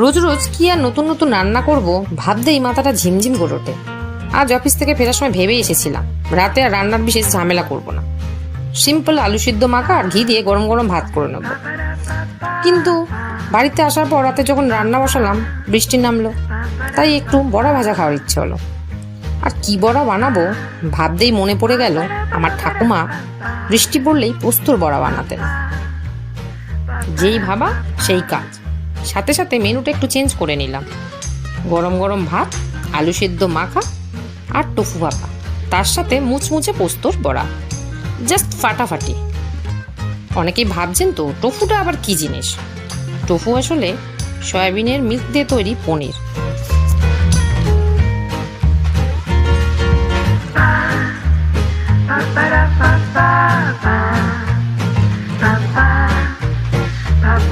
রোজ রোজ কি আর নতুন নতুন রান্না করব ভাবতেই মাথাটা ঝিমঝিম করে ওঠে। আজ অফিস থেকে ফেরার সময় ভেবেই এসেছিলাম, রাতে আর রান্নার বিশেষ ঝামেলা করব না। সিম্পল আলু সিদ্ধ মাখা আর ঘি দিয়ে গরম গরম ভাত করে নেব। কিন্তু বাড়িতে আসার পর রাতে যখন রান্না বসালাম, বৃষ্টি নামলো, তাই একটু বড়া ভাজা খাওয়ার ইচ্ছে হলো। আর কি বড়া বানাবো ভাবতেই মনে পড়ে গেল, আমার ঠাকুমা বৃষ্টি পড়লেই পোস্তর বড়া বানাতেন। যেই ভাবা সেই কাজ। সাথে সাথে মেনুটা একটু চেঞ্জ করে নিলাম। গরম গরম ভাত, আলু সেদ্ধ মাখা আর টফু ভাপা। তার সাথে মুচমুচে পোস্তর বড়া। জাস্ট ফাটাফাটি। অনেকেই ভাবছেন তো, টফুটা আবার কি জিনিস? টোফু আসলে সয়াবিনের মিল্ক দিয়ে তৈরি পনির।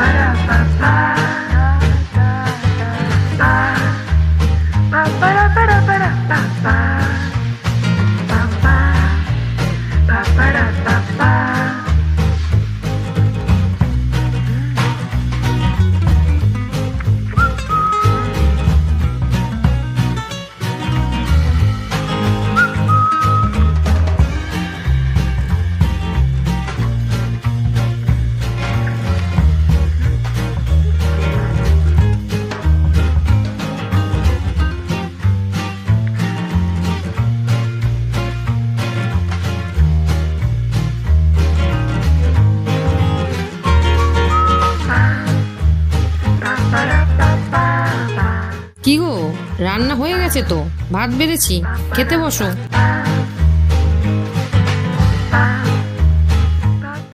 para papá. কি গো? রান্না হয়ে গেছে তো। ভাত বেড়েছি। খেতে বসো।